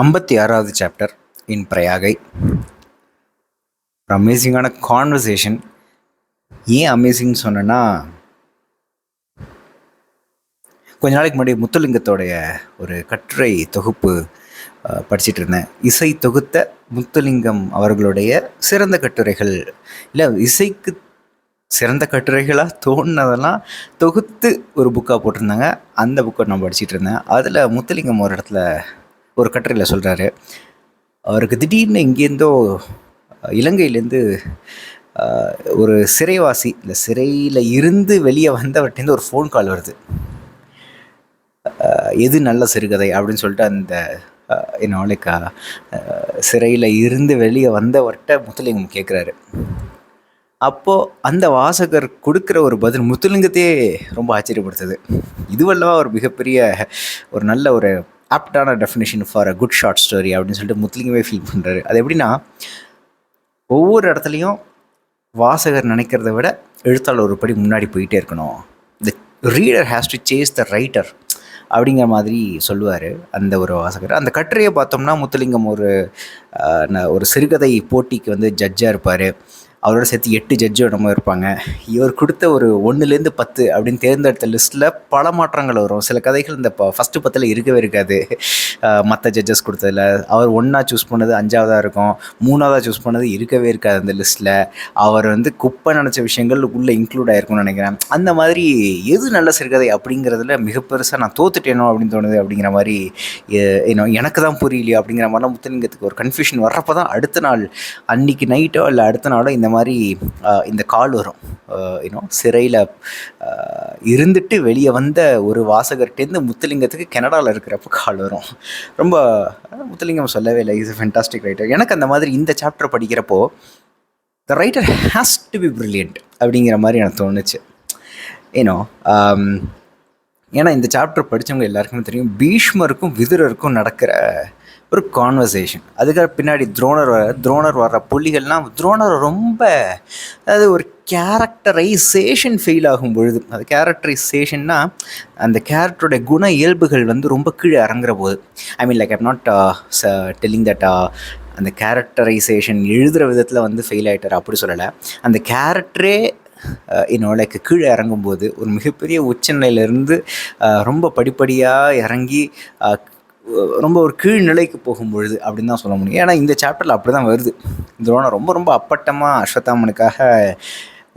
ஐம்பத்தி ஆறாவது சாப்டர் இன் பிரயாகை. ஒரு அமேசிங்கான கான்வர்சேஷன் ஏன் அமேசிங் சொன்னேன்னா கொஞ்ச நாளைக்கு முன்னாடி முத்துலிங்கத்தோடைய ஒரு கட்டுரை தொகுப்பு படிச்சுட்டு இருந்தேன். இசை தொகுத்த முத்துலிங்கம் அவர்களுடைய சிறந்த கட்டுரைகள். இல்லை இசைக்கு சிறந்த கட்டுரைகளாக தோணுனதெல்லாம் தொகுத்து ஒரு புக்காக போட்டிருந்தாங்க. அந்த புக்கை நான் படிச்சுட்டு இருந்தேன். அதில் முத்துலிங்கம் ஒரு இடத்துல ஒரு கட்டுரையில் சொல்கிறாரு அவருக்கு திடீர்னு எங்கேருந்தோ இலங்கையிலேருந்து ஒரு சிறைவாசி இல்லை சிறையில் இருந்து வெளியே வந்தவர்கிட்டேருந்து ஒரு ஃபோன் கால் வருது. எது நல்ல சிறுகதை அப்படின்னு சொல்லிட்டு அந்த என்ன லைக் சிறையில் இருந்து வெளியே வந்தவர்கிட்ட முத்துலிங்கம் கேட்குறாரு அப்போது அந்த வாசகர் கொடுக்குற ஒரு பதில் முத்துலிங்கத்தையே ரொம்ப ஆச்சரியப்படுத்துது. இதுவல்லவா ஒரு மிகப்பெரிய ஒரு நல்ல ஒரு ஆப்டான definition for a good short story அப்படின்னு சொல்லிட்டு முத்துலிங்கமே ஃபீல் பண்ணுறாரு அது எப்படின்னா ஒவ்வொரு இடத்துலையும் வாசகர் நினைக்கிறத விட எழுத்தாளர் ஒரு படி முன்னாடி போயிட்டே இருக்கணும். The reader has to chase the writer அப்படிங்கிற மாதிரி சொல்லுவார் அந்த ஒரு வாசகர். அந்த கட்டுரையை பார்த்தோம்னா முத்துலிங்கம் ஒரு ந- ஒரு சிறுகதை போட்டிக்கு வந்து ஜட்ஜாக இருப்பார். அவரோட சேர்த்து எட்டு ஜட்ஜோ நம்ம இருப்பாங்க. இவர் கொடுத்த ஒரு ஒன்றுலேருந்து பத்து அப்படின்னு தேர்ந்தெடுத்த லிஸ்ட்டில் பல மாற்றங்கள் வரும். சில கதைகள் இந்த ஃபஸ்ட்டு பத்தில் இருக்கவே இருக்காது. மற்ற ஜட்ஜஸ் கொடுத்ததில். அவர் ஒன்றா சூஸ் பண்ணது அஞ்சாவதாக இருக்கும். மூணாவதாக சூஸ் பண்ணது இருக்கவே இருக்காது அந்த லிஸ்ட்டில் அவர் வந்து குப்பை நினச்ச விஷயங்கள் உள்ளே இன்க்ளூட் ஆகிருக்கும்னு நினைக்கிறேன். அந்த மாதிரி எது நல்ல சிறுகதை அப்படிங்கிறதுல மிக பெருசாக நான் தோத்துட்டேனோ அப்படின்னு தோணுது அப்படிங்கிற மாதிரி ஏன்னோ எனக்கு தான் புரியலையோ அப்படிங்கிற மாதிரிலாம் முத்தலிங்கத்துக்கு ஒரு கன்ஃபியூஷன் வர்றப்போ தான் அடுத்த நாள் அன்னைக்கு நைட்டோ இல்லை அடுத்த நாளோ இந்த மாதிரி இந்த கால் வரும். ஏன்னோ சிறையில் இருந்துட்டு வெளியே வந்த ஒரு வாசகர்கிட்டேருந்து முத்துலிங்கத்துக்கு கனடாவில் இருக்கிறப்ப கால் வரும். ரொம்ப முத்துலிங்கம் சொல்லவே இல்லை. இஸ் ஃபென்டாஸ்டிக் ரைட்டர் எனக்கு அந்த மாதிரி இந்த சாப்டர் படிக்கிறப்போ the writer has to be brilliant அப்படிங்கிற மாதிரி எனக்கு தோணுச்சு. ஏன்னோ um, ஏன்னா இந்த சாப்டர் படித்தவங்க எல்லாருக்குமே தெரியும் பீஷ்மருக்கும் விதுரருக்கும் நடக்கிற ஒரு கான்வர்சேஷன் அதுக்காக பின்னாடி துரோணர் வர துரோணர் வர்ற புள்ளிகள்லாம் துரோணர் ரொம்ப அதாவது ஒரு கேரக்டரைசேஷன் ஃபெயில் ஆகும் பொழுது அது கேரக்டரைசேஷன்னா அந்த கேரக்டருடைய குண இயல்புகள் வந்து ரொம்ப கீழே இறங்குற போது. I mean like I'm not telling that அந்த கேரக்டரைசேஷன் எழுதுகிற விதத்தில் வந்து ஃபெயில் ஆகிட்டார் அப்படி சொல்லலை. அந்த கேரக்டரே என்னோட லைக் கீழே இறங்கும்போது ஒரு மிகப்பெரிய உச்சநிலையிலேருந்து uh, ரொம்ப படிப்படியாக இறங்கி uh, ரொம்ப ஒரு கீழ் நிலைக்கு போகும்பொழுது அப்படின்னு தான் சொல்ல முடியும். ஏன்னா இந்த சாப்டரில் அப்படி தான் வருது. துரோணம் ரொம்ப ரொம்ப அப்பட்டமாக அஸ்வத்தாமனுக்காக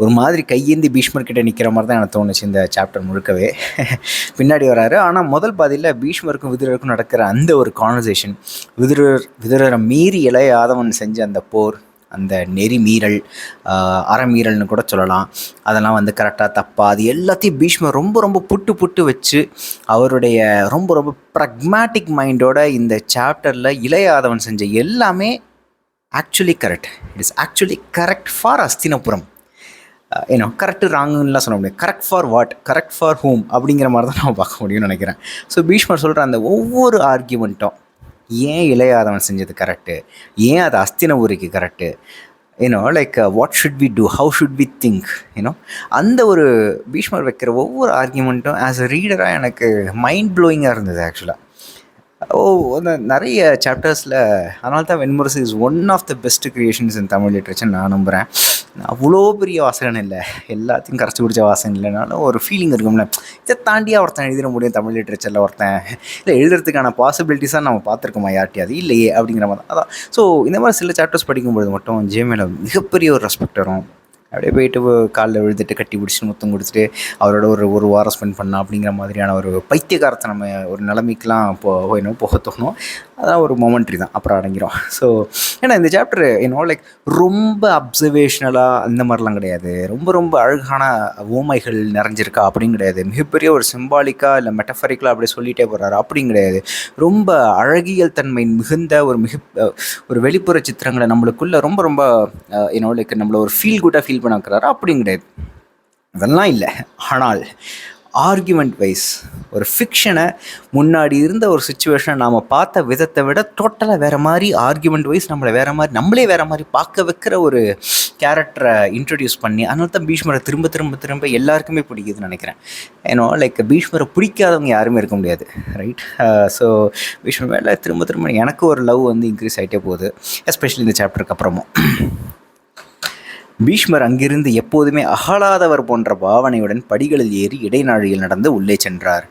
ஒரு மாதிரி கையேந்தி பீஷ்மர் கிட்ட நிற்கிற மாதிரி தான் எனக்கு தோணுச்சு இந்த சாப்டர் முழுக்கவே. பின்னாடி வராரு. ஆனால் முதல் பாதியில் பீஷ்மருக்கும் விதுரருக்கும் நடக்கிற அந்த ஒரு கான்வர்சேஷன் விதுரர் விதுரரை மீறி இளைய ஆதவன் செஞ்ச அந்த போர் அந்த நெறி மீறல் அறமீறல்னு கூட சொல்லலாம். அதெல்லாம் வந்து கரெக்டாக தப்பா அது எல்லாத்தையும் பீஷ்மர் ரொம்ப ரொம்ப புட்டு புட்டு வச்சு அவருடைய ரொம்ப ரொம்ப ப்ரக்மேட்டிக் மைண்டோட இந்த சாப்டரில் இளையாதவன் செஞ்ச எல்லாமே actually correct it is actually correct for Hastinapuram. ஏன்னா கரெக்டு ராங்குன்னெலாம் சொல்ல முடியாது. Correct for what correct for home அப்படிங்கிற மாதிரி தான் நான் பார்க்க முடியும்னு நினைக்கிறேன். ஸோ பீஷ்மர் சொல்கிற அந்த ஒவ்வொரு ஆர்கியூமெண்ட்டும் ஏன் இளையாதவன் செஞ்சது கரெக்டு ஏன் அது அஸ்தினபுரிக்கு correct ஏன்னோ like what should we do how should we think ஏன்னோ அந்த ஒரு பீஷ்மர் வைக்கிற ஒவ்வொரு ஆர்கியூமெண்ட்டும் ஆஸ் அ ரீடராக எனக்கு மைண்ட் ப்ளோயிங்காக இருந்தது ஆக்சுவலாக ஓ அந்த நிறைய சாப்டர்ஸில் அதனால தான் Venmurasu is one of the best creations in Tamil literature நான் நம்புகிறேன் அவ்வளோ பெரிய வாசகன் இல்லை. எல்லாத்தையும் கரைச்சி பிடிச்ச வாசகன் இல்லைனாலும் ஒரு ஃபீலிங் இருக்கும்ல. இதை தாண்டியாக ஒருத்தன் எழுதிட முடியும் தமிழ் லிட்ரேச்சரில் ஒருத்தன். இல்லை எழுதுறதுக்கான பாசிபிலிட்டிஸாக நம்ம பார்த்துருக்கோமா யார்ட்டையாவது இல்லையே அப்படிங்கிற மாதிரி தான். அதான். ஸோ இந்த மாதிரி சில சாப்டர்ஸ் படிக்கும்பொழுது மட்டும் ஜேமேல மிகப்பெரிய ஒரு ரெஸ்பெக்ட் வரும். அப்படியே போயிட்டு காலில் விழுந்துட்டு கட்டி பிடிச்சி முத்தம் கொடுத்துட்டு அவரோட ஒரு ஒரு வாரம் ஸ்பெண்ட் பண்ணலாம் அப்படிங்கிற மாதிரியான ஒரு பைத்தியகாரத்தை நம்ம ஒரு நிலைமைக்கெலாம் போ போயிடும் போக தோணும். அதான் ஒரு மொமெண்ட்ரி தான். அப்புறம் அடங்கிரும். ஸோ ஏன்னா இந்த சாப்டர் என்னோ லைக் ரொம்ப அப்சர்வேஷ்னலாக அந்த மாதிரிலாம் கிடையாது. ரொம்ப ரொம்ப அழகான ஓமைகள் நிறைஞ்சிருக்கா அப்படின்னு கிடையாது. மிகப்பெரிய ஒரு சிம்பாலிக்காக இல்லை மெட்டஃபரிக்கலாக அப்படியே சொல்லிகிட்டே போகிறாரு அப்படின்னு கிடையாது. ரொம்ப அழகியல் தன்மை மிகுந்த ஒரு மிக ஒரு வெளிப்புற சித்திரங்களை நம்மளுக்குள்ளே ரொம்ப ரொம்ப என்னோட லைக் நம்மளை ஒரு ஃபீல் குட்டாக ஃபீல் பண்ண வைக்கிறாரு கிடையாது. அதெல்லாம் இல்லை. ஆனால் ஆர்குமெண்ட் வைஸ் ஒரு ஃபிக்ஷனை முன்னாடி இருந்த ஒரு சுச்சுவேஷனை நாம் பார்த்த விதத்தை விட டோட்டலாக வேறு மாதிரி ஆர்குமெண்ட் வைஸ் நம்மளை வேறு மாதிரி நம்மளே வேறு மாதிரி பார்க்க வைக்கிற ஒரு கேரக்டரை இன்ட்ரடியூஸ் பண்ணி அதனால தான் பீஷ்மரை திரும்ப திரும்ப திரும்ப எல்லாருக்குமே பிடிக்குதுன்னு நினைக்கிறேன். ஏன்னோ லைக் பீஷ்மரை பிடிக்காதவங்க யாருமே இருக்க முடியாது ரைட் ஸோ பீஷ்மர் மேலே திரும்ப திரும்ப எனக்கு ஒரு லவ் வந்து இன்க்ரீஸ் ஆகிட்டே போகுது எஸ்பெஷலி இந்த சாப்டருக்கு அப்புறமும். பீஷ்மர் அங்கிருந்து எப்போதுமே அகலாதவர் போன்ற பாவனையுடன் படிகளில் ஏறி இடைநாழியில் நடந்து உள்ளே சென்றார்.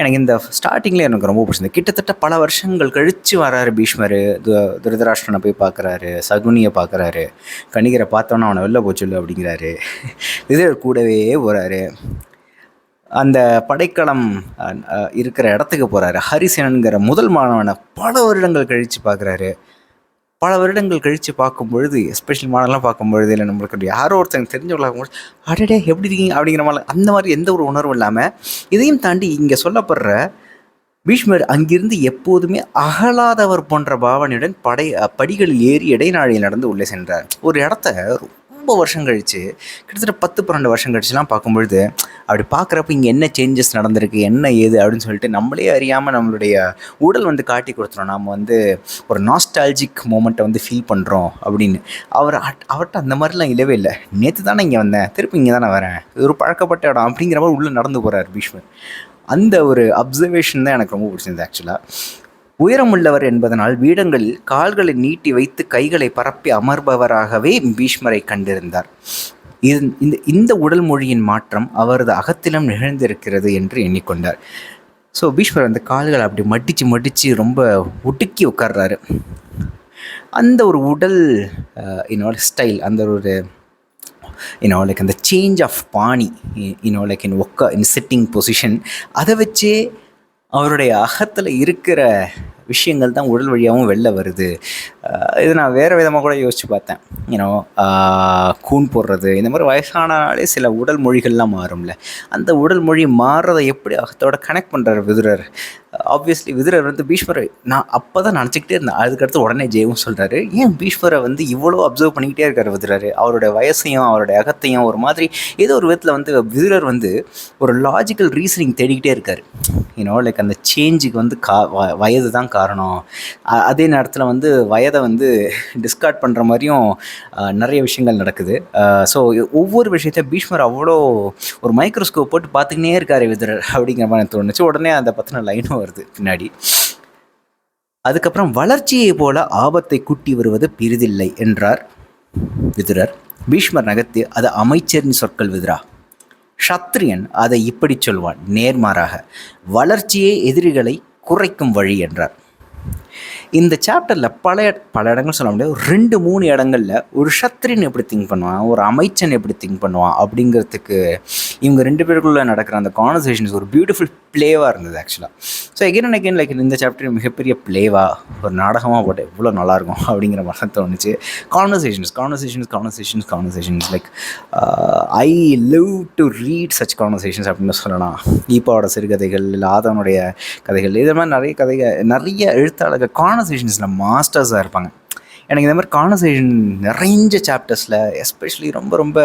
எனக்கு இந்த ஸ்டார்டிங்கில் எனக்கு ரொம்ப பிடிச்சிருந்தது. கிட்டத்தட்ட பல வருஷங்கள் கழித்து வராரு பீஷ்மர். து திருதராஷ்டிரனை போய் பார்க்குறாரு சகுனியை பார்க்குறாரு. கணிகரை பார்த்தோன்னா அவனை வெளில போச்சுல்ல அப்படிங்கிறாரு. விதர் கூடவே போகிறாரு அந்த படைக்களம் இருக்கிற இடத்துக்கு போகிறாரு ஹரிசேனனுங்கிற முதல் மாணவனை பல வருடங்கள் கழித்து பார்க்குறாரு. பல வருடங்கள் கழித்து பார்க்கும் பொழுது எஸ்பெஷலி மாடலாம் பார்க்கும் பொழுது இல்லை நம்மளுக்கு யாரோ ஒருத்தங்க தெரிஞ்சவங்களாகும் பொழுது அடடே எப்படி இருக்கீங்க? அப்படிங்கிற மாதிரி அந்த மாதிரி எந்த ஒரு உணர்வும் இல்லாமல் இதையும் தாண்டி இங்கே சொல்லப்படுற பீஷ்மர் அங்கிருந்து எப்போதுமே அகலாதவர் போன்ற பாவனையுடன் படை படிகளில் ஏறி இடைநாழியில் நடந்து உள்ளே சென்றார். ஒரு இடத்த ரொம்ப வருஷம் கழித்து கிட்டத்தட்ட பத்து பன்னெண்டு வருஷம் கழிச்சுலாம் பார்க்கும்பொழுது அப்படி பார்க்குறப்ப இங்கே என்ன சேஞ்சஸ் நடந்திருக்கு என்ன ஏது அப்படின்னு சொல்லிட்டு நம்மளே அறியாமல் நம்மளுடைய உடல் வந்து காட்டி கொடுத்துரும். நாம் வந்து ஒரு நாஸ்டாலஜிக் மூமெண்ட்டை வந்து ஃபீல் பண்ணுறோம் அப்படின்னு. அவர் அவர்கிட்ட அந்த மாதிரிலாம் இல்லவே இல்லை. நேற்று தானே இங்கே வந்தேன். திருப்பி இங்கே தானே வரேன். ஒரு பழக்கப்பட்ட இடம் அப்படிங்கிற மாதிரி உள்ளே நடந்து போகிறார் பீஷ்மர். அந்த ஒரு அப்சர்வேஷன் தான் எனக்கு ரொம்ப பிடிச்சிருந்தது ஆக்சுவலாக உயரமுள்ளவர் என்பதனால் வீடங்களில் கால்களை நீட்டி வைத்து கைகளை பரப்பி அமர்பவராகவே பீஷ்மரை கண்டிருந்தார். இந்த இந்த உடல் மொழியின் மாற்றம் அவரது அகத்திலும் நிகழ்ந்திருக்கிறது என்று எண்ணிக்கொண்டார். ஸோ பீஷ்மர் அந்த கால்களை அப்படி மடித்து மடித்து ரொம்ப ஒடுக்கி உட்கார்றாரு. அந்த ஒரு உடல் என்னோட ஸ்டைல் அந்த ஒரு யூனோ லைக் அந்த சேஞ்ச் ஆஃப் பாணி யூனோ லைக் இன் ஒக்க இன் சிட்டிங் பொசிஷன் அதை வச்சே அவருடைய அகத்தில் இருக்கிற விஷயங்கள் தான் உடல் வழியாகவும் வெளில வருது. இது நான் வேறு விதமாக கூட யோசித்து பார்த்தேன். ஏன்னோ கூன் போடுறது இந்த மாதிரி வயசானாலே சில உடல் மொழிகள்லாம் மாறும்ல. அந்த உடல் மொழி மாறுறதை எப்படி அகத்தோட கனெக்ட் பண்ணுறாரு விதுரர்? ஆப்வியஸ்லி விதுரர் வந்து பீஷ்மரை நான் அப்போ தான் நினச்சிக்கிட்டே இருந்தேன். அதுக்கடுத்து உடனே ஜெயவும் சொல்கிறாரு ஏன் பீஷ்மரை வந்து இவ்வளோ அப்சர்வ் பண்ணிக்கிட்டே இருக்கார் விதுரர்? அவருடைய வயசையும் அவருடைய அகத்தையும் ஒரு மாதிரி ஏதோ ஒரு விதத்தில் வந்து விதுரர் வந்து ஒரு லாஜிக்கல் ரீசனிங் தேடிக்கிட்டே இருக்கார். யூனோ லைக் அந்த சேஞ்சுக்கு வந்து கா வயது தான் காரணம். அதே நேரத்தில் வந்து வயதை வந்து டிஸ்கார்ட் பண்ணுற மாதிரியும் நிறைய விஷயங்கள் நடக்குது. ஸோ ஒவ்வொரு விஷயத்தையும் பீஷ்மர் அவ்வளோ ஒரு மைக்ரோஸ்கோப் போட்டு பார்த்துக்கினே இருக்கார் விதர் அப்படிங்கிற மாதிரி தோணுச்சு. உடனே அதை பற்றின லைனும் வருது பின்னாடி. அதுக்கப்புறம் வளர்ச்சியை போல ஆபத்தை குட்டி வருவது பெரிதில்லை என்றார் விதுரர். பீஷ்மர் நகர்த்து அது அமைச்சரின் சொற்கள் விதுரா. சத்ரியன் அதை இப்படி சொல்வான். நேர்மாறாக வளர்ச்சியே எதிரிகளை குறைக்கும் வழி என்றார். இந்த சாப்டரில் பல பல இடங்கள் சொல்ல முடியாது. ஒரு ரெண்டு மூணு இடங்களில் ஒரு சத்ரின் எப்படி திங்க் பண்ணுவான்? ஒரு அமைச்சன் எப்படி திங்க் பண்ணுவான்? அப்படிங்கிறதுக்கு இவங்க ரெண்டு பேருக்குள்ளே நடக்கிற அந்த கான்வர்சேஷன்ஸ் ஒரு பியூட்டிஃபுல் ப்ளேவாக இருந்தது ஆக்சுவலாக so again and again like இந்த சாப்டர் மிகப்பெரிய ப்ளேவாக ஒரு நாடகமாக போட்டு எவ்வளோ நல்லாயிருக்கும் அப்படிங்கிற மாதிரி தோணுச்சு. Conversations conversations conversations conversations like I live to read such conversations அப்படின்னு சொல்லலாம். ஈப்பாவோட சிறுகதைகள் இல்லை ஆதவனுடைய கதைகள் இது மாதிரி நிறைய கதைகள் நிறைய எழுத்தாளர்கள் கான் கான்வர்சேஷன்ஸில் மாஸ்டர்ஸாக இருப்பாங்க. எனக்கு இந்த மாதிரி கான்வர்சேஷன் நிறைஞ்ச சாப்டர்ஸில் எஸ்பெஷலி ரொம்ப ரொம்ப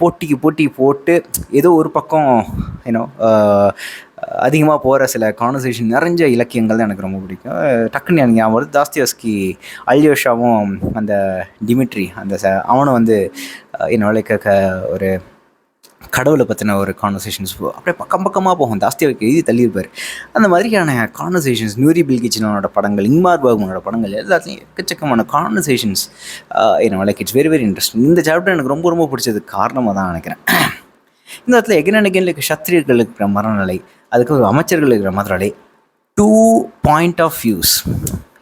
போட்டிக்கு போட்டி போட்டு ஏதோ ஒரு பக்கம் ஏன்னோ அதிகமாக போகிற சில கான்வர்சேஷன் நிறைஞ்ச இலக்கியங்கள் தான் எனக்கு ரொம்ப பிடிக்கும். டக்குன்னு எனக்கு ஞாபகம் வருது தாஸ்தியஸ்கி அல்யோஷாவும் அந்த டிமிட்ரி அந்த ச அவனும் வந்து என்னோட க ஒரு கடவுளை பற்றின ஒரு கான்வர்சேஷன்ஸ் அப்படியே பக்கம் பக்கமாக போகும். ஜாஸ்தியாக எழுதி தள்ளியிருப்பார். அந்த மாதிரியான கான்வர்சேஷன்ஸ் நியூரி பில்கிச்சனோட படங்கள் இங்மார் பாகுமனோட படங்கள் எல்லாத்தையும் எக்கச்சக்கமான கான்வர்சேஷன்ஸ் என்ன like it's very very interesting இந்த சாப்டர் எனக்கு ரொம்ப ரொம்ப பிடிச்சது காரணமாக தான் நினைக்கிறேன். இந்த இடத்துல எகன் அண்ட் எகன் லைக் சத்திரியர்கள் இருக்கிற மரநிலை அதுக்கு ஒரு அமைச்சர்கள் இருக்கிற மரநிலை two point of views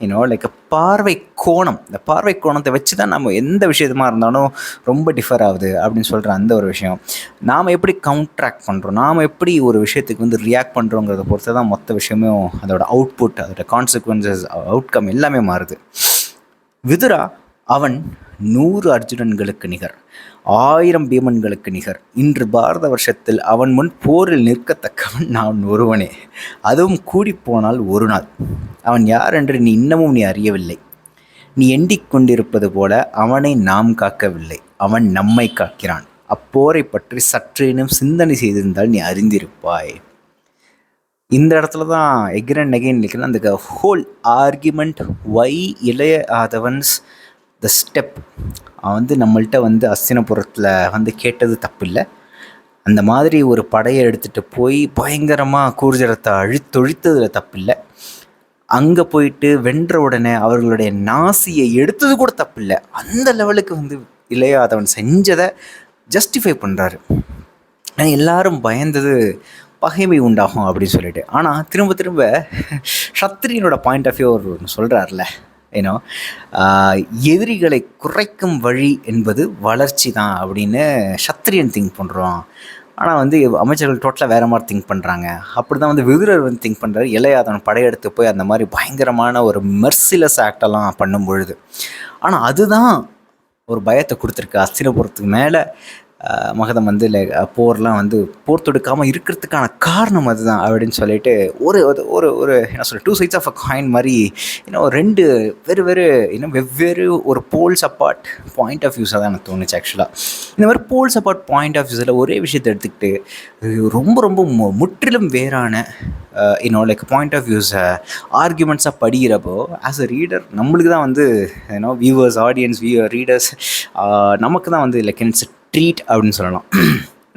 you know like பார்வை கோணம். இந்த பார்வை கோணத்தை வச்சு தான் நம்ம எந்த விஷயமா இருந்தாலும் ரொம்ப டிஃபர் ஆகுது அப்படின்னு சொல்கிற அந்த ஒரு விஷயம். நாம் எப்படி கவுண்ட்ராக்ட் பண்ணுறோம் நாம் எப்படி ஒரு விஷயத்துக்கு வந்து ரியாக்ட் பண்ணுறோங்கிறத பொறுத்து தான் மொத்த விஷயமும் அதோட அவுட்புட் அதோட கான்சிக்வன்சஸ் அவுட்கம் எல்லாமே மாறுது. விதுரா அவன் நூறு அர்ஜுனன்களுக்கு நிகர். ஆயிரம் பீமன்களுக்கு நிகர். இன்று பாரத வருஷத்தில் அவன் முன் போரில் நிற்கத்தக்கவன் நான் ஒருவனே. அதுவும் கூடிப்போனால் ஒரு நாள். அவன் யார் என்று நீ இன்னமும் நீ அறியவில்லை. நீ எண்ணிக் கொண்டிருப்பது போல அவனை நாம் காக்கவில்லை. அவன் நம்மை காக்கிறான். அப்போரை பற்றி சற்றேனும் சிந்தனை செய்திருந்தால் நீ அறிந்திருப்பாய். இந்த இடத்துல தான் எக்ரன் நெகைன் நிற்கிறேன். அந்த ஹோல் ஆர்குமெண்ட் ஒய் இளைய ஆதவன்ஸ் த ஸ்டெப் அவன் வந்து நம்மள்கிட்ட வந்து அஸ்தினபுரத்தில் வந்து கேட்டது தப்பில்லை. அந்த மாதிரி ஒரு படையை எடுத்துகிட்டு போய் பயங்கரமாக கூர்ஜரத்தை அழித்தொழித்ததில் தப்பில்லை. அங்கே போயிட்டு வென்ற உடனே அவர்களுடைய நாசியை எடுத்தது கூட தப்பில்லை. அந்த லெவலுக்கு வந்து இளையாதவன் செஞ்சதை ஜஸ்டிஃபை பண்ணுறாரு எல்லாரும் பயந்தது பகைமை உண்டாகும் அப்படின்னு சொல்லிட்டு. ஆனால் திரும்ப திரும்ப சத்திரியனோட பாயிண்ட் ஆஃப் வியூ அவர் ஒன்று சொல்கிறார்ல ஏன்னோ எதிரிகளை குறைக்கும் வழி என்பது வளர்ச்சி தான் அப்படின்னு சத்திரியன் திங்க் பண்ணுறோம் ஆனால் வந்து அமைச்சர்கள் டோட்டலாக வேறு மாதிரி திங்க் பண்ணுறாங்க அப்படி தான் வந்து விதுரர் வந்து திங்க் பண்ணுறாரு இளையாதவன் படையெடுத்து போய் அந்த மாதிரி பயங்கரமான ஒரு மெர்சிலஸ் ஆக்டெல்லாம் பண்ணும் பொழுது ஆனால் அதுதான் ஒரு பயத்தை கொடுத்துருக்கு. அஸ்தினபுரத்துக்கு மேலே மகதம் வந்து லைக் போர்லாம் வந்து போர் தொடுக்காமல் இருக்கிறதுக்கான காரணம் அதுதான் அப்படின்னு சொல்லிட்டு ஒரு ஒரு ஒரு என்ன சொல்ல two sides of a coin மாதிரி இன்னும் ரெண்டு வெறு வெறு இன்னும் வெவ்வேறு ஒரு போல்ஸ் அப்பார்ட் பாயிண்ட் ஆஃப் வியூஸாக தான் எனக்கு தோணுச்சு ஆக்சுவலாக இந்த மாதிரி போல்ஸ் அப்பார்ட் பாயிண்ட் ஆஃப் வியூஸில் ஒரே விஷயத்தை எடுத்துக்கிட்டு ரொம்ப ரொம்ப முற்றிலும் வேறான இன்னோ லைக் பாயிண்ட் ஆஃப் வியூஸை ஆர்குமெண்ட்ஸாக படிக்கிறப்போ ஆஸ் அ ரீடர் நம்மளுக்கு தான் வந்து ஏன்னோ வியூவர்ஸ் ஆடியன்ஸ் வியூ ரீடர்ஸ் நமக்கு தான் வந்து லைக் இன்ஸ் ட்ரீட் அப்படின்னு சொல்லலாம்.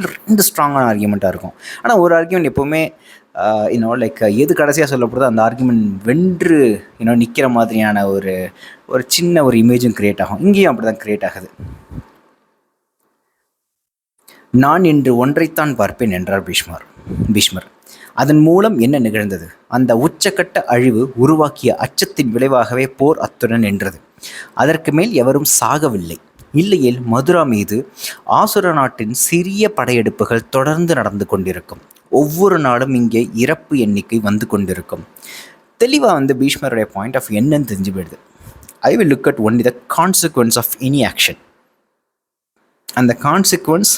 ரெண்டு ஸ்ட்ராங்கான ஆர்கியூமெண்ட்டாக இருக்கும். ஆனால் ஒரு ஆர்கியூமெண்ட் எப்போவுமே இன்னோ லைக் எது கடைசியாக சொல்லப்படுதோ அந்த ஆர்குமெண்ட் வென்று இன்னோ நிற்கிற மாதிரியான ஒரு ஒரு சின்ன ஒரு இமேஜும் க்ரியேட் ஆகும். இங்கேயும் அப்படி தான் க்ரியேட் ஆகுது. நான் இன்று ஒன்றைத்தான் பார்ப்பேன் என்றார் பீஷ்மர். பீஷ்மர் அதன் மூலம் என்ன நிகழ்ந்தது? அந்த உச்சக்கட்ட அழிவு உருவாக்கிய அச்சத்தின் விளைவாகவே போர் அத்துடன் நின்றது. அதற்கு மேல் எவரும் சாகவில்லை. இல்லையேல் மதுரா மீது ஆசுர நாட்டின் சிறிய படையெடுப்புகள் தொடர்ந்து நடந்து கொண்டிருக்கும். ஒவ்வொரு நாளும் இங்கே இறப்பு எண்ணிக்கை வந்து கொண்டிருக்கும். தெளிவாக வந்து பீஷ்மருடைய பாயிண்ட் ஆஃப் என்னன்னு தெரிஞ்சு போயிடுது. I will look at only the consequences of any action அந்த கான்சிக்வன்ஸ்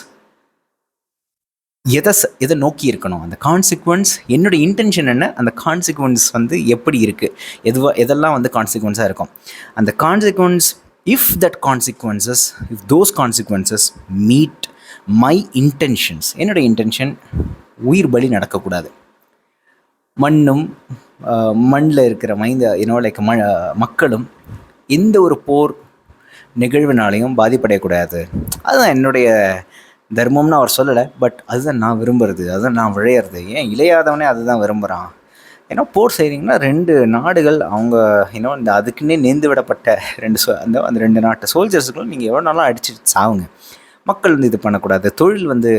எதை எதை நோக்கி இருக்கணும்? அந்த கான்சிக்வன்ஸ் என்னோட இன்டென்ஷன் என்ன? அந்த கான்சிக்வன்ஸ் வந்து எப்படி இருக்குது எதுவாக எதெல்லாம் வந்து கான்சிக்வன்ஸாக இருக்கும்? அந்த consequences if that consequences if those consequences meet my intentions என்னுடைய இன்டென்ஷன் உயிர் பலி நடக்கக்கூடாது. மண்ணும் மண்ணில் இருக்கிற மைந்த என்னோட லைக் ம மக்களும் எந்த ஒரு போர் நிகழ்வுனாலையும் பாதிப்படையக்கூடாது. அதுதான் என்னுடைய தர்மம்னு அவர் சொல்லலை பட் அதுதான் நான் விரும்புகிறது அதுதான் நான் விழையிறது. ஏன் இளையாதவனே அதுதான் விரும்புகிறான் ஏன்னா போர் செய்கிறீங்கன்னா ரெண்டு நாடுகள் அவங்க இன்னும் இந்த அதுக்குன்னே நேர்ந்து விடப்பட்ட ரெண்டு சோ அந்த அந்த ரெண்டு நாட்டு சோல்ஜர்ஸுக்கும் நீங்கள் எவ்வளோ நாளாக அடிச்சு சாவுங்க. மக்கள் வந்து இது பண்ணக்கூடாது தொழில் வந்து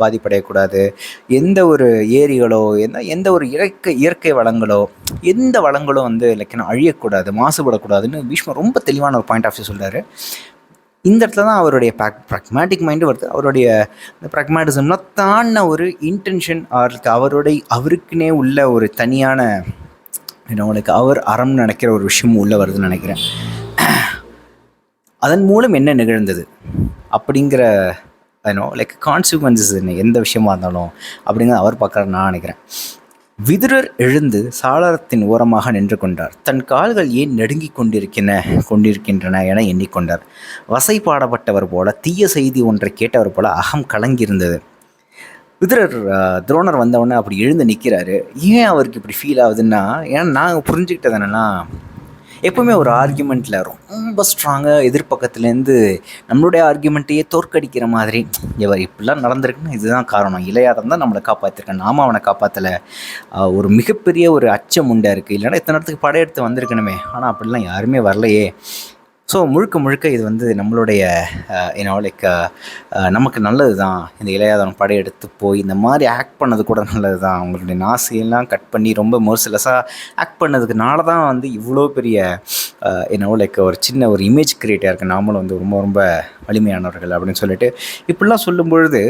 பாதிப்படையக்கூடாது. எந்த ஒரு ஏரிகளோ எந்த எந்த ஒரு இயற்கை இயற்கை வளங்களோ எந்த வளங்களும் வந்து லைக் அழியக்கூடாது மாசுபடக்கூடாதுன்னு பீஷ்மர் ரொம்ப தெளிவான ஒரு பாயிண்ட் ஆஃப் வியூ சொல்கிறாரு இந்த இடத்துல தான் அவருடைய ப்ராக் ப்ராக்மேட்டிக் மைண்டு வருது. அவருடைய இந்த ப்ராக்மேட்டிசம்லாம் தாண்டின ஒரு இன்டென்ஷன் அவருக்கு அவருடைய அவருக்குனே உள்ள ஒரு தனியான அவனுக்கு அவர் அறம் நினைக்கிற ஒரு விஷயம் உள்ளே வருதுன்னு நினைக்கிறேன். அதன் மூலம் என்ன நிகழ்ந்தது? அப்படிங்கிற ஏன்னோ லைக் கான்சிக்வன்சஸ் என்ன எந்த விஷயமா இருந்தாலும் அப்படிங்கிற அவர் பார்க்குறாரு நான் நினைக்கிறேன். விதுரர் எழுந்து சாளரத்தின் ஓரமாக நின்று கொண்டார். தன் கால்கள் ஏன் நடுங்கிக் கொண்டிருக்கின கொண்டிருக்கின்றன என எண்ணிக்கொண்டார். வசை பாடப்பட்டவர் போல தீய செய்தி ஒன்றை கேட்டவர் போல அகம் கலங்கியிருந்தது. விதுரர் துரோணர் வந்தவுடனே அப்படி எழுந்து நிற்கிறாரு. ஏன் அவருக்கு இப்படி ஃபீல் ஆகுதுன்னா ஏன்னா நான் புரிஞ்சுக்கிட்டது என்னென்னா எப்போவுமே ஒரு ஆர்குமெண்ட்டில் ரொம்ப ஸ்ட்ராங்காக எதிர்ப்பக்கத்துலேருந்து நம்மளுடைய ஆர்குமெண்ட்டையே தோற்கடிக்கிற மாதிரி. இவர் இப்படிலாம் நடந்திருக்குன்னு இதுதான் காரணம். இளையாதம் தான் நம்மளை காப்பாற்றிருக்கேன் நாம அவனை காப்பாற்றலை ஒரு மிகப்பெரிய ஒரு அச்சம் உண்டாக இருக்குது இல்லைன்னா இத்தனை நேரத்துக்கு படையெடுத்து வந்திருக்கணுமே. ஆனால் அப்படிலாம் யாருமே வரலையே. ஸோ முழுக்க முழுக்க இது வந்து நம்மளுடைய ஏன்னோ லைக் நமக்கு நல்லது தான் இந்த இளையாதவன் படையெடுத்து போய் இந்த மாதிரி ஆக்ட் பண்ணது கூட நல்லது தான் அவங்களுடைய நாசியெல்லாம் கட் பண்ணி ரொம்ப மோர்சிலஸாக ஆக்ட் பண்ணதுக்குனால தான் வந்து இவ்வளோ பெரிய என்னவோ லைக் ஒரு சின்ன ஒரு இமேஜ் கிரியேட்டாக இருக்குது நாமளும் வந்து ரொம்ப ரொம்ப வலிமையானவர்கள் அப்படின்னு சொல்லிட்டு இப்படிலாம் சொல்லும் பொழுது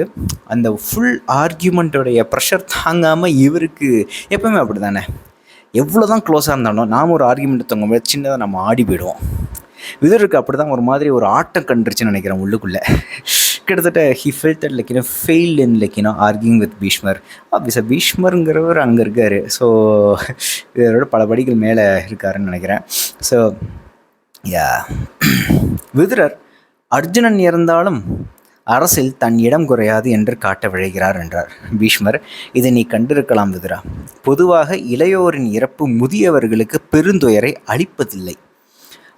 அந்த ஃபுல் ஆர்கியூமெண்ட்டோடைய ப்ரெஷர் தாங்காமல் இவருக்கு எப்பவுமே அப்படி தானே எவ்வளோ தான் க்ளோஸாக இருந்தாலும் நாம் ஒரு ஆர்கியூமெண்ட் தங்கும்போது சின்னதாக நம்ம ஆடி போயிடுவோம். விதருக்கு அப்படி தான் ஒரு மாதிரி ஒரு ஆட்டம் கண்டுருச்சுன்னு நினைக்கிறேன் உள்ளுக்குள்ளே. கிட்டத்தட்ட he filter like you know fail in like you know arguing with Bhishmar. ஆப்வியஸாக பீஷ்மருங்கிறவர் அங்கே இருக்கார். ஸோ இதோட பல படிகள் மேலே இருக்காருன்னு நினைக்கிறேன். ஸோ யா விதுரர் அர்ஜுனன் இறந்தாலும் அரசில் தன் இடம் குறையாது என்று காட்ட விழைகிறார் என்றார் பீஷ்மர். இதை நீ கண்டிருக்கலாம் விதுரா. பொதுவாக இளையோரின் இறப்பு முதியவர்களுக்கு பெருந்துயரை அளிப்பதில்லை.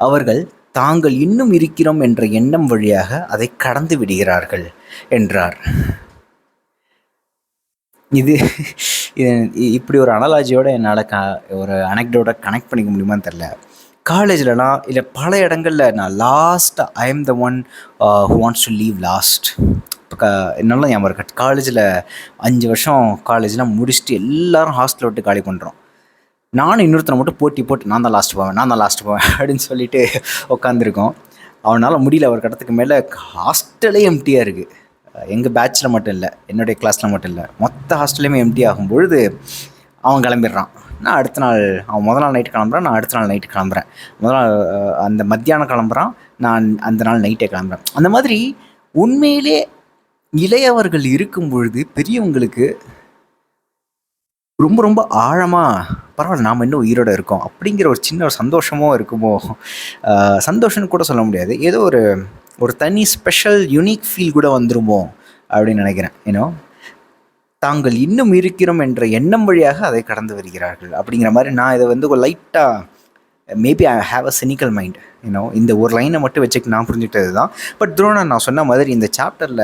அவர்கள் தாங்கள் இன்னும் இருக்கிறோம் என்ற எண்ணம் வழியாக அதை கடந்து விடுகிறார்கள் என்றார். இது இது இப்படி ஒரு அனலாஜியோட என்னால் க ஒரு அனெக்டோட கனெக்ட் பண்ணிக்க முடியுமான்னு தெரில காலேஜ்லலாம் இல்லை பல இடங்களில் நான் லாஸ்ட்டாக I am the one who wants to leave last இப்போ க என்னால் ஞாபகம் இருக்கு. காலேஜில் அஞ்சு வருஷம் காலேஜ்லாம் முடிச்சுட்டு எல்லோரும் ஹாஸ்டல் விட்டு காலி பண்ணுறோம் நானும் இன்னொருத்தனை மட்டும் போட்டி போட்டு நான் தான் லாஸ்ட் போவேன் நான் தான் லாஸ்ட் போவேன் அப்படின்னு சொல்லிட்டு உட்காந்துருக்கோம் அவனால் முடியல ஒரு கடத்துக்கு மேலே ஹாஸ்டலே எம்டியாக இருக்குது எங்கள் பேட்சில் மட்டும் இல்லை என்னுடைய கிளாஸில் மட்டும் இல்லை மொத்த ஹாஸ்டல்லையுமே எம்டி ஆகும் பொழுது அவன் கிளம்பிடுறான். நான் அடுத்த நாள் அவன் முதல் நாள் நைட்டு கிளம்புறான் நான் அடுத்த நாள் நைட்டு கிளம்புறேன். முதல் நாள் அந்த மத்தியானம் கிளம்புறான் நான் அந்த நாள் நைட்டே கிளம்புறேன். அந்த மாதிரி உண்மையிலே இளையவர்கள் இருக்கும் பொழுது பெரியவங்களுக்கு ரொம்ப ரொம்ப ஆழமாக பரவாயில்ல நாம் இன்னும் உயிரோடு இருக்கோம் அப்படிங்கிற ஒரு சின்ன ஒரு சந்தோஷமும் இருக்குமோ? சந்தோஷம்னு கூட சொல்ல முடியாது. ஏதோ ஒரு ஒரு தனி ஸ்பெஷல் யூனிக் ஃபீல் கூட வந்துருமோ? அப்படின்னு நினைக்கிறேன். ஏன்னோ தாங்கள் இன்னும் இருக்கிறோம் என்ற எண்ணம் வழியாக அதை கடந்து வருகிறார்கள். அப்படிங்கிற மாதிரி நான் இதை வந்து லைட்டாக maybe I have a cynical mind you know இந்த ஒரு லைனை மட்டும் வச்சுக்கு நான் புரிஞ்சுக்கிட்டது தான் பட் துரோணர் நான் சொன்ன மாதிரி இந்த சாப்டரில்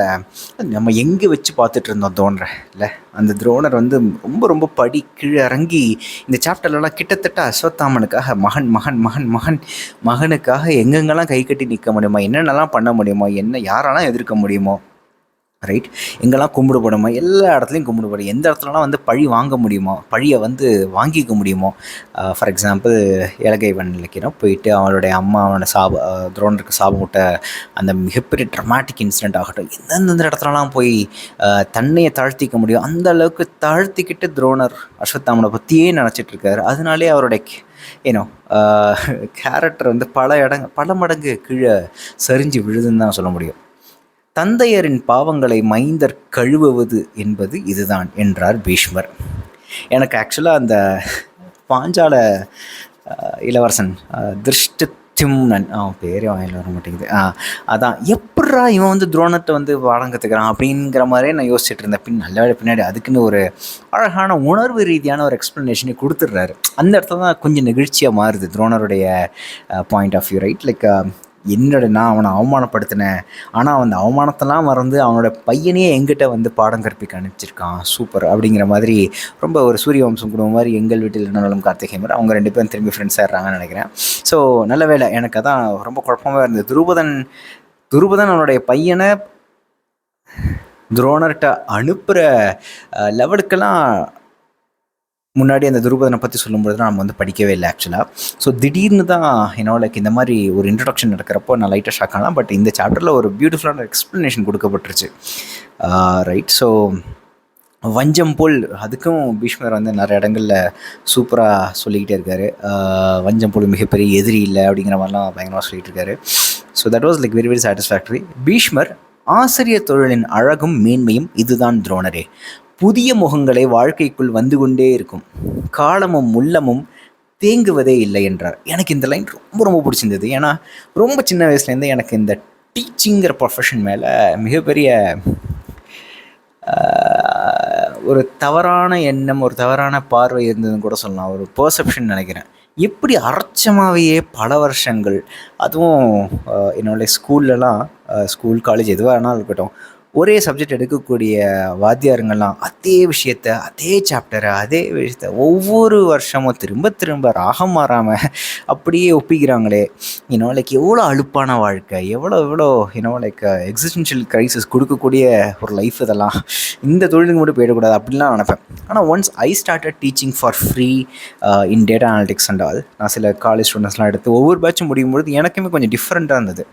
நம்ம எங்கே வச்சு பார்த்துட்டு இருந்தோம் தோன்ற இல்லை? அந்த துரோணர் வந்து ரொம்ப ரொம்ப படி கீழே இறங்கி இந்த சாப்டர்லலாம் கிட்டத்தட்ட அஸ்வத்தாமனுக்காக மகன் மகன் மகன் மகன் மகனுக்காக எங்கெங்கெல்லாம் கை கட்டி நிற்க முடியுமா என்னென்னலாம் பண்ண முடியுமோ என்ன யாரெல்லாம் எதிர்க்க முடியுமோ ரைட் எங்கெல்லாம் கும்பிடுபடுமோ எல்லா இடத்துலையும் கும்பிடுபடும் எந்த இடத்துலலாம் வந்து பழி வாங்க முடியுமோ பழியை வந்து வாங்கிக்க முடியுமோ ஃபார் எக்ஸாம்பிள் இலகைவன் இலக்கியம் போயிட்டு அவனுடைய அம்மா அவனோட சாப துரோணருக்கு சாபம் விட்ட அந்த மிகப்பெரிய ட்ரமாட்டிக் இன்சிடென்ட் ஆகட்டும் எந்தெந்த இடத்துலலாம் போய் தன்னையை தாழ்த்திக்க முடியும் அந்த அளவுக்கு தாழ்த்திக்கிட்டு துரோணர் அஸ்வத்தாமனை பற்றியே நினச்சிட்டு இருக்காரு அதனாலே அவருடைய ஏன்னோ கேரக்டர் வந்து பல இடங்க பல மடங்கு கீழே சரிஞ்சு விழுதுன்னு தான் சொல்ல முடியும். தந்தையரின் பாவங்களை மைந்தர் கழுவுவது என்பது இதுதான் என்றார் பீஷ்மர். எனக்கு ஆக்சுவலாக அந்த பாஞ்சால இளவரசன் திருஷ்ட திம்னன் அவன் பேரே வாயில் வர மாட்டேங்குது. ஆ அதான் எப்பட்றா இவன் வந்து துரோணத்தை வந்து பாடம் கற்றுக்கிறான் அப்படிங்கிற மாதிரியே நான் யோசிச்சுட்டு இருந்தேன். பின் நல்ல வேலை பின்னாடி அதுக்குன்னு ஒரு அழகான உணர்வு ரீதியான ஒரு எக்ஸ்ப்ளனேஷனை கொடுத்துட்றாரு. அந்த இடத்துல தான் கொஞ்சம் நெகிழ்ச்சியாக மாறுது துரோணருடைய point of view right like என்னோட நான் அவனை அவமானப்படுத்தினேன்? ஆனால் அந்த அவமானத்தெல்லாம் மறந்து அவனோட பையனையே எங்கிட்ட வந்து பாடம் கற்பிக்க அனுப்பிச்சிருக்கான். சூப்பர் அப்படிங்கிற மாதிரி ரொம்ப ஒரு சூரிய வம்சம் குடும்பம் மாதிரி எங்கள் வீட்டில் இருந்தாலும் கார்த்திகை மாதிரி அவங்க ரெண்டு பேரும் திரும்பி ஃப்ரெண்ட்ஸ் ஆடுறாங்கன்னு நினைக்கிறேன். ஸோ நல்ல வேலை எனக்கு அதான் ரொம்ப குழப்பமாக இருந்தது. துருபதன் துருபதன் அவனுடைய பையனை துரோணர்கிட்ட அனுப்புகிற லெவலுக்கெல்லாம் முன்னாடி அந்த துருபதனை பற்றி சொல்லும்போது தான் நம்ம வந்து படிக்கவே இல்லை ஆக்சுவலாக ஸோ திடீர்னு தான் என்னோட லைக் இந்த மாதிரி ஒரு இன்ட்ரடக்ஷன் நடக்கிறப்போ நான் லைட்டாக ஷாக் ஆகலாம் பட் இந்த சாப்டரில் ஒரு பியூட்டிஃபுல்லான எக்ஸ்ப்ளனேஷன் கொடுக்கப்பட்டுருச்சு. ரைட் ஸோ வஞ்சம் போல் அதுக்கும் பீஷ்மர் வந்து நிறைய இடங்களில் சூப்பராக சொல்லிக்கிட்டே இருக்கார். வஞ்சம் போல் மிகப்பெரிய எதிரி இல்லை அப்படிங்கிற மாதிரிலாம் பயங்கரமாக சொல்லிகிட்டு இருக்காரு. So that was like very very satisfactory Bhishmar ஆசிரியர் தொழிலின் அழகும் மேன்மையும் இதுதான் துரோணரே. புதிய முகங்களை வாழ்க்கைக்குள் வந்து கொண்டே இருக்கும். காலமும் முள்ளமும் தேங்குவதே இல்லை என்றார். எனக்கு இந்த லைன் ரொம்ப ரொம்ப பிடிச்சிருந்தது. ஏன்னா ரொம்ப சின்ன வயசுலேருந்து எனக்கு இந்த டீச்சிங்கிற ப்ரொஃபஷன் மேலே மிகப்பெரிய ஒரு தவறான எண்ணம் ஒரு தவறான பார்வை இருந்ததுன்னு கூட சொல்லலாம். ஒரு பர்செப்ஷன் நினைக்கிறேன். எப்படி அரைச்சமாகவே பல வருஷங்கள் அதுவும் என்னுடைய ஸ்கூல்லலாம் ஸ்கூல் காலேஜ் எதுவாக வேணாலும் இருக்கட்டும் ஒரே சப்ஜெக்ட் எடுக்கக்கூடிய வாத்தியாருங்கள்லாம் அதே விஷயத்த அதே சாப்டரை அதே விஷயத்த ஒவ்வொரு வருஷமும் திரும்ப திரும்ப ராகம் மாறாமல் அப்படியே ஒப்பிக்கிறாங்களே. இன்னோ லைக் எவ்வளோ அழுப்பான வாழ்க்கை எவ்வளோ எவ்வளோ இன்னோ லைக் எக்ஸிஸ்டன்ஷியல் க்ரைசிஸ் கொடுக்கக்கூடிய ஒரு லைஃப் இதெல்லாம். இந்த தொழிலுக்கு மட்டும் போயிடக்கூடாது அப்படின்லாம் நினைப்பேன். ஆனால் once I started teaching for free in data analytics and all நான் சில காலேஜ் ஸ்டூடெண்ட்ஸ்லாம் எடுத்து ஒவ்வொரு பேட்சும் முடியும் பொழுது எனக்குமே கொஞ்சம் டிஃப்ரெண்ட்டாக இருந்தது.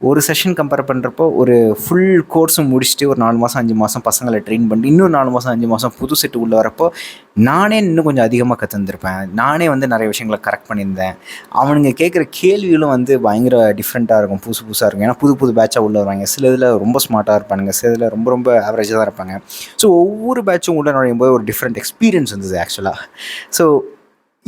ஒரு செஷன் கம்பேர் பண்ணுறப்போ ஒரு ஃபுல் கோர்ஸும் முடிச்சுட்டு ஒரு நாலு மாதம் அஞ்சு மாதம் பசங்களை ட்ரெயின் பண்ணி இன்னும் நாலு மாதம் அஞ்சு மாதம் புது செட்டு உள்ளே வரப்போ நானே இன்னும் கொஞ்சம் அதிகமாக கற்றுந்துருப்பேன் நானே வந்து நிறைய விஷயங்களை கரெக்ட் பண்ணியிருந்தேன். அவனுங்க கேட்குற கேள்விகளும் வந்து பயங்கர டிஃப்ரெண்ட்டாக இருக்கும். புதுசு புதுசாக இருக்கும். ஏன்னா புது புது பேட்சாக உள்ளே வருவாங்க. சில இதில் ரொம்ப ஸ்மார்ட்டாக இருப்பானுங்க. சில இதில் ரொம்ப ரொம்ப ஆவரேஜாக தான் இருப்பாங்க. ஸோ ஒவ்வொரு பேட்சும் உள்ள நுழையும் போது ஒரு டிஃப்ரெண்ட் எக்ஸ்பீரியன்ஸ் இருந்தது ஆக்சுவலாக ஸோ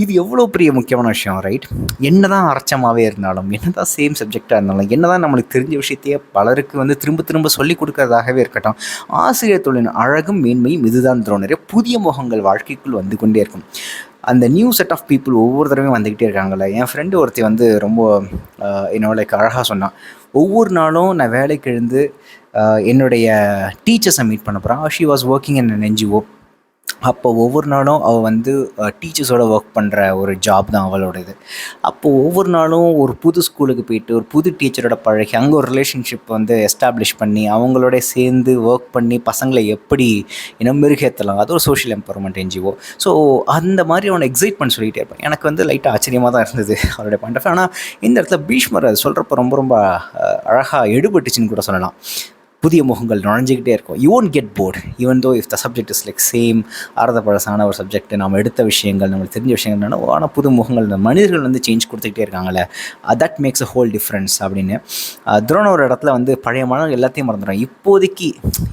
இது எவ்வளோ பெரிய முக்கியமான விஷயம் ரைட் என்ன தான் அரைச்சமாகவே இருந்தாலும் என்ன தான் சேம் சப்ஜெக்டாக இருந்தாலும் என்ன தான் நம்மளுக்கு தெரிஞ்ச விஷயத்தையே பலருக்கு வந்து திரும்ப திரும்ப சொல்லிக் கொடுக்கறதாகவே இருக்கட்டும் ஆசிரியர் தொழிலின் அழகும் மேன்மையும் இதுதான் நிறைய புதிய முகங்கள் வாழ்க்கைக்குள் வந்து கொண்டே இருக்கும். அந்த நியூ செட் ஆஃப் பீப்புள் ஒவ்வொரு தடவையும் வந்துக்கிட்டே இருக்காங்கல்ல. என் ஃப்ரெண்டு ஒருத்தி வந்து ரொம்ப என்னோட லைக் அழகாக சொன்னான் ஒவ்வொரு நாளும் நான் வேலைக்கு எழுந்து என்னுடைய டீச்சர்ஸை மீட் பண்ண போகிறேன் she was working in an NGO அப்போ ஒவ்வொரு நாளும் அவள் வந்து டீச்சர்ஸோட ஒர்க் பண்ணுற ஒரு ஜாப் தான் அவளோட இது அப்போது ஒவ்வொரு நாளும் ஒரு புது ஸ்கூலுக்கு போயிட்டு ஒரு புது டீச்சரோட பழகி அங்கே ஒரு ரிலேஷன்ஷிப் வந்து எஸ்டாப்ளிஷ் பண்ணி அவங்களோட சேர்ந்து ஒர்க் பண்ணி பசங்களை எப்படி இன்னும் மெருகேற்றலாம் அது ஒரு சோஷியல் எம்பவர்மெண்ட் என்ஜிஓ ஸோ அந்த மாதிரி அவனை எக்ஸைட் பண்ண சொல்லிகிட்டே இருப்பேன். எனக்கு வந்து லைட்டாக ஆச்சரியமாக தான் இருந்தது அவருடைய பாயிண்ட் ஆஃப் ஆனால் இந்த இடத்துல பீஷ்மர் அது சொல்கிறப்ப ரொம்ப ரொம்ப அழகாக எடுபட்டுச்சுன்னு கூட சொல்லலாம். புதிய முகங்கள் நுழைஞ்சிக்கிட்டே இருக்கும். You won't get bored even though if the subject is like same ஆரத பழசான ஒரு சப்ஜெக்ட் நம்ம எடுத்த விஷயங்கள் நம்மளுக்கு தெரிஞ்ச விஷயங்கள் என்னென்னா ஆனால் புது முகங்கள் மனிதர்கள் வந்து சேஞ்ச் கொடுத்துக்கிட்டே இருக்காங்கல்ல. That makes a whole difference அப்படின்னு. Uh, துரோண ஒரு இடத்துல வந்து பழைய மாணவர்கள் எல்லாத்தையும் மறந்துடும் இப்போதைக்கு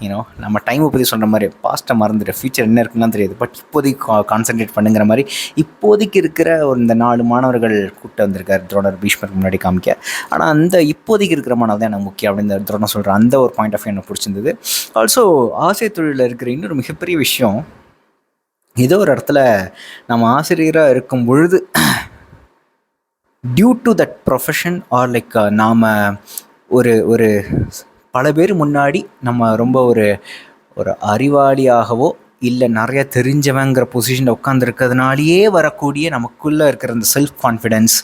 யூனோ நம்ம டைமை பற்றி சொல்கிற மாதிரி பாஸ்ட்டை மறந்துட்டு ஃபியூச்சர் என்ன இருக்குன்னு தெரியாது. பட் இப்போதைக்கு கான்சன்ட்ரேட் பண்ணுங்கிற மாதிரி இப்போதைக்கு இருக்கிற ஒரு இந்த நாலு மாணவர்கள் கூப்பிட்டு வந்திருக்கார் துரோணர் பீஷ்மருக்கு முன்னாடி காமிக்க. ஆனால் அந்த இப்போதைக்கு இருக்கிற மாணவர் தான் எனக்கு முக்கியம் அப்படின்னு துரோணம் சொல்கிறேன் அந்த ஒரு பாயிண்ட் ஆஃப் எனக்கு பிடிச்சிருந்தது? ஆல்சோ ஆசை தொழிலில் இருக்கிற இன்னொரு மிகப்பெரிய விஷயம் ஏதோ ஒரு இடத்துல நம்ம ஆசிரியராக இருக்கும் பொழுது due to that profession or like நாம் ஒரு ஒரு பல பேர் முன்னாடி நம்ம ரொம்ப ஒரு ஒரு அறிவாளியாகவோ இல்லை நிறைய தெரிஞ்சவங்கிற பொசிஷனில் உட்காந்துருக்கிறதுனாலேயே வரக்கூடிய நமக்குள்ளே இருக்கிற அந்த செல்ஃப் கான்ஃபிடென்ஸ்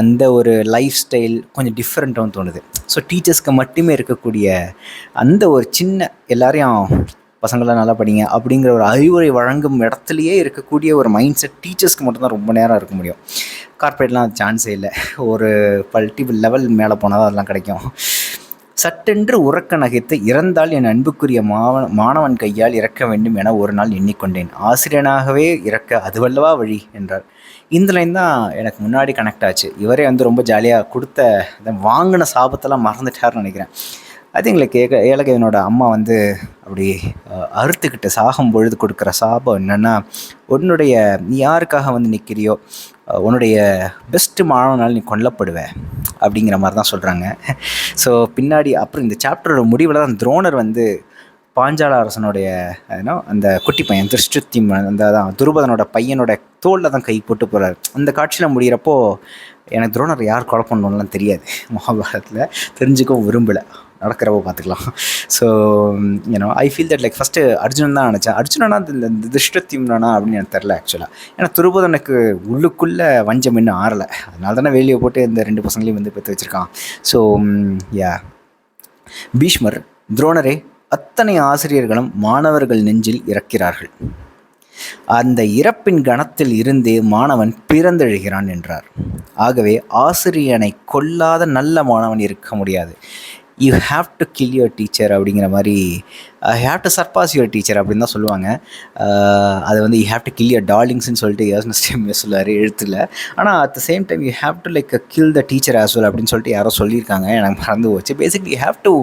அந்த ஒரு லைஃப் ஸ்டைல் கொஞ்சம் டிஃப்ரெண்ட்டாகவும் தோணுது. ஸோ டீச்சர்ஸ்க்கு மட்டுமே இருக்கக்கூடிய அந்த ஒரு சின்ன எல்லாரையும் பசங்களாம் நல்லா படிங்க அப்படிங்கிற ஒரு அறிவுரை வழங்கும் இடத்துலையே இருக்கக்கூடிய ஒரு மைண்ட் செட் டீச்சர்ஸ்க்கு மட்டும்தான் ரொம்ப நேரம் இருக்க முடியும். கார்பரேட்லாம் சான்ஸே இல்லை. ஒரு பல்டிபிள் லெவல் மேலே போனால் தான் அதெல்லாம் கிடைக்கும். சட்டென்று உறக்க நகைத்து இறந்தால் என் அன்புக்குரிய மாவன் மாணவன் கையால் இறக்க வேண்டும் என ஒரு நாள் எண்ணிக்கொண்டேன். ஆசிரியனாகவே இறக்க அதுவல்லவா வழி? என்றார். இந்த லைன் தான் எனக்கு முன்னாடி கனெக்ட் ஆச்சு. இவரே வந்து ரொம்ப ஜாலியாக கொடுத்த வாங்கின சாபத்தெல்லாம் மறந்துட்டார்னு நினைக்கிறேன். அது எங்களை லைக் ஏலகவனோட அம்மா வந்து அப்படி அறுத்துக்கிட்டு சாகும் பொழுது கொடுக்குற சாபம் என்னென்னா உன்னுடைய நீ யாருக்காக வந்து நிற்கிறியோ உன்னுடைய பெஸ்ட்டு மாணவனால் நீ கொல்லப்படுவ அப்படிங்கிற மாதிரி தான் சொல்கிறாங்க ஸோ பின்னாடி அப்புறம் இந்த சாப்டரோட முடிவில் தான் துரோணர் வந்து பாஞ்சால அரசனுடைய ஏன்னா அந்த குட்டி பையன் திருஷ்டுத்தி அந்த தான் துருபதனோட பையனோட தோளில் தான் கை போட்டு போகிறார் அந்த காட்சியில் முடிகிறப்போ எனக்கு துரோணர் யார் கொலை பண்ணணும்லாம் தெரியாது மகாபாரதத்தில். தெரிஞ்சுக்கவும் விரும்பலை. நடக்கிறப்போ பார்த்துக்கலாம். ஸோ ஏன்னா I feel that like first Arjunan தான் நினச்சேன். அர்ஜுனனா இந்த திருஷ்டத்திம்னா அப்படின்னு எனக்கு தெரில ஆக்சுவலாக ஏன்னா துருபதனுக்கு உள்ளுக்குள்ளே வஞ்சம் இன்னும் ஆறலை. அதனால தானே வெளியே போட்டு இந்த ரெண்டு பசங்களையும் வந்து பெற்று வச்சுருக்கான். ஸோ யா பீஷ்மர் துரோணரே அத்தனை ஆசிரியர்களும் மாணவர்கள் நெஞ்சில் இறக்கிறார்கள். அந்த இறப்பின் கணத்தில் இருந்தே மாணவன் பிறந்தெழுகிறான் என்றார். ஆகவே ஆசிரியனை கொல்லாத நல்ல மாணவன் இருக்க முடியாது. You have to kill your teacher அப்படிங்கிற மாதிரி have to surpass your teacher அப்படின்னு தான் சொல்லுவாங்க. Uh, அது வந்து you have to kill your டார்லிங்ஸ்னு சொல்லிட்டு யோசனை ஸ்டேம் சொல்லுவார் எழுத்தில். ஆனால் at the same time you have to like kill the teacher as well அப்படின்னு சொல்லிட்டு யாரோ சொல்லியிருக்காங்க. எனக்கு மறந்து போச்சு. Basically you have to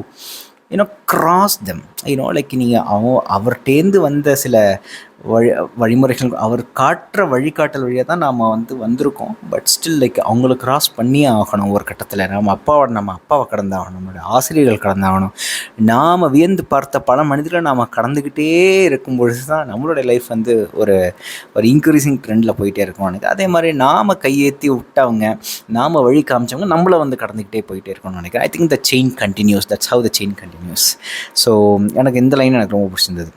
you know cross them you know like நீங்கள் அவ அவர்கிட்டேருந்து வந்த சில வழி வழிமுறைகள் அவர் காட்டுற வழிகாட்டல் வழியாக தான் நாம் வந்து வந்திருக்கோம். பட் ஸ்டில் லைக் அவங்கள கிராஸ் பண்ணியே ஆகணும் ஒரு கட்டத்தில். நம்ம அப்பாவோட நம்ம அப்பாவை கடந்தாகணும் நம்மளுடைய ஆசிரியர்கள் கடந்தாகணும். நாம் வியந்து பார்த்த பல மனிதர்களை நாம் கடந்துக்கிட்டே இருக்கும் பொழுது தான் நம்மளுடைய லைஃப் வந்து ஒரு ஒரு இன்க்ரீசிங் ட்ரெண்டில் போயிட்டே இருக்கும். அதே மாதிரி நாம் கையேற்றி விட்டவங்க நாம் வழி காமிச்சவங்க நம்மளை வந்து கடந்துக்கிட்டே போயிட்டே இருக்கணும்னு நினைக்கிறேன். I think the chain continues that's how the chain continues so எனக்கு இந்த லைன் எனக்கு ரொம்ப பிடிச்சிருந்தது.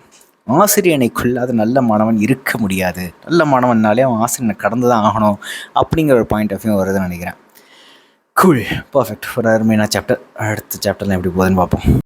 ஆசிரியனை கொள்ளாத நல்ல மாணவன் இருக்க முடியாது. நல்ல மாணவன்னாலே அவன் ஆசிரியனை கடந்து தான் ஆகணும் அப்படிங்கிற ஒரு பாயிண்ட் ஆஃப் வியூ வருதுன்னு நினைக்கிறேன். கூல் பர்ஃபெக்ட் ஒரு அருமையான சாப்டர் அடுத்த சாப்டர்லாம் எப்படி போகுதுன்னு பார்ப்போம்.